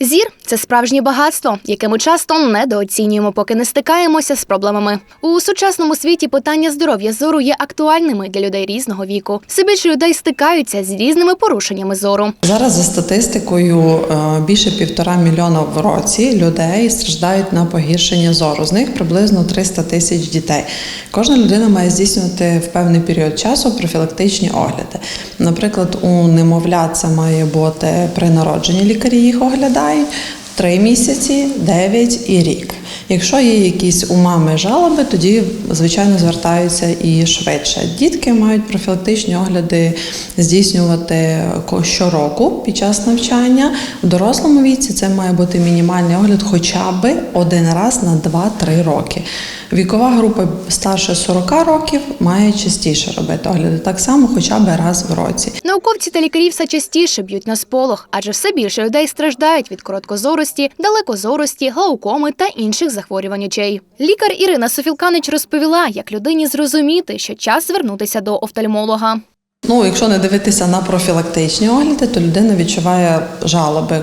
Зір це справжнє багатство, яке ми часто недооцінюємо, поки не стикаємося з проблемами. У сучасному світі питання здоров'я зору є актуальними для людей різного віку. Все більше людей стикаються з різними порушеннями зору. Зараз за статистикою е, більше півтора мільйона в році людей страждають на погіршення зору. З них приблизно 300 тисяч дітей. Кожна людина має здійснювати в певний період часу профілактичні огляди. Наприклад, у немовлят це має бути при народженні лікарі їх оглядають. Три місяці, 9 і рік. Якщо є якісь у мами жалоби, тоді звичайно звертаються і швидше. Дітки мають профілактичні огляди здійснювати щороку під час навчання. В дорослому віці це має бути мінімальний огляд хоча б один раз на 2-3 роки. Вікова група старше 40 років має частіше робити огляди, так само хоча б раз в році. Науковці та лікарі все частіше б'ють на сполох, адже все більше людей страждають від короткозорості, далекозорості, глаукоми та інших захворювань очей. Лікар Ірина Софілканич розповіла, як людині зрозуміти, що час звернутися до офтальмолога. Ну, якщо не дивитися на профілактичні огляди, то людина відчуває жалоби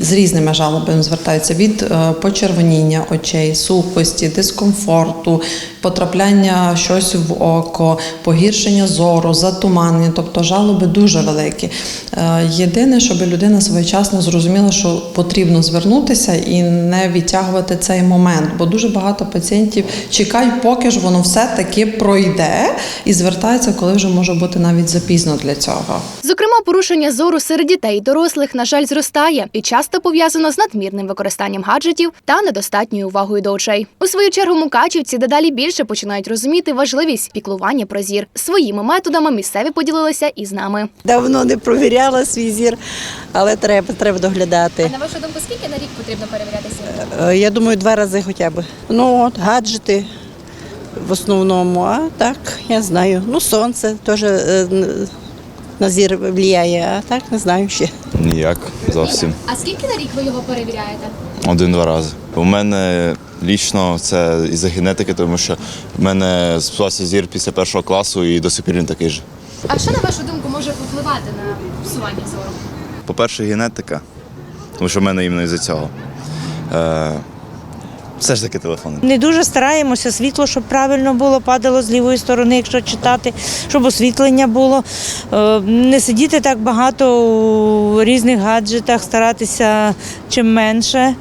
з різними жалобами звертаються від е, почервоніння очей, сухості, дискомфорту, потрапляння щось в око, погіршення зору, затуманення, тобто жалоби дуже великі. Е, Єдине, щоб людина своєчасно зрозуміла, що потрібно звернутися і не відтягувати цей момент, бо дуже багато пацієнтів чекають, поки ж воно все таки пройде, і звертаються, коли вже може бути навіть запізно для цього. Зокрема, порушення зору серед дітей і дорослих, на жаль, зростає і часто пов'язано з надмірним використанням гаджетів та недостатньою увагою до очей. У свою чергу мукачівці дедалі більше починають розуміти важливість піклування про зір. Своїми методами місцеві поділилися і з нами. Давно не провіряла свій зір, але треба, треба доглядати. На вашу думку, скільки на рік потрібно перевірятися? Е, Я думаю, два рази хоча б. Ну, от, гаджети в основному, а так, я знаю. Ну, сонце теж е, на зір впливає, а так не знаю ще. Ніяк зовсім. А скільки на рік ви його перевіряєте? Один-два рази. У мене лічно це із-за генетики, тому що в мене спсувався зір після першого класу і до сих пір він такий же. А що на вашу думку може впливати на псування зору? По-перше, генетика, тому що в мене іменно із-за цього. Е, все ж таки телефони. Не дуже стараємося світло, щоб правильно було, падало з лівої сторони, якщо читати, щоб освітлення було. Е, Не сидіти так багато у різних гаджетах, старатися чим менше.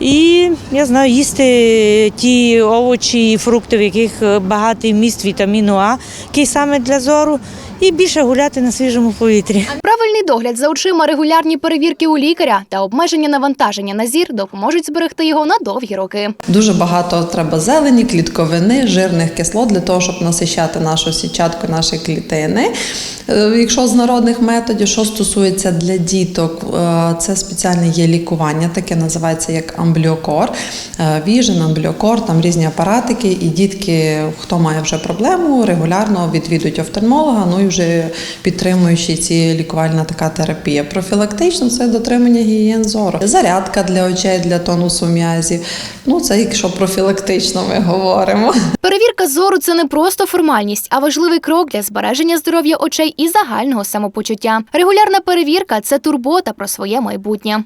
І я знаю, їсти ті овочі і фрукти, в яких багатий вміст вітаміну А, який саме для зору, і більше гуляти на свіжому повітрі. Правильний догляд за очима, регулярні перевірки у лікаря та обмеження навантаження на зір допоможуть зберегти його на довгі роки. Дуже багато треба зелені, клітковини, жирних кислот для того, щоб насищати нашу сітчатку, наші клітини. Е, Якщо з народних методів, що стосується для діток, е, це спеціальне є лікування, таке називається як амбліокор. Е, Віжен, амбліокор, там різні апаратики, і дітки, хто має вже проблему, регулярно відвідують офтальмолога, ну і вже підтримуючи ці лікувальна така терапія. Профілактично це дотримання гігієн зору, зарядка для очей, для тонусу м'язів. Ну це якщо профілактично ми говоримо. Перевірка зору це не просто формальність, а важливий крок для збереження здоров'я очей і загального самопочуття. Регулярна перевірка це турбота про своє майбутнє.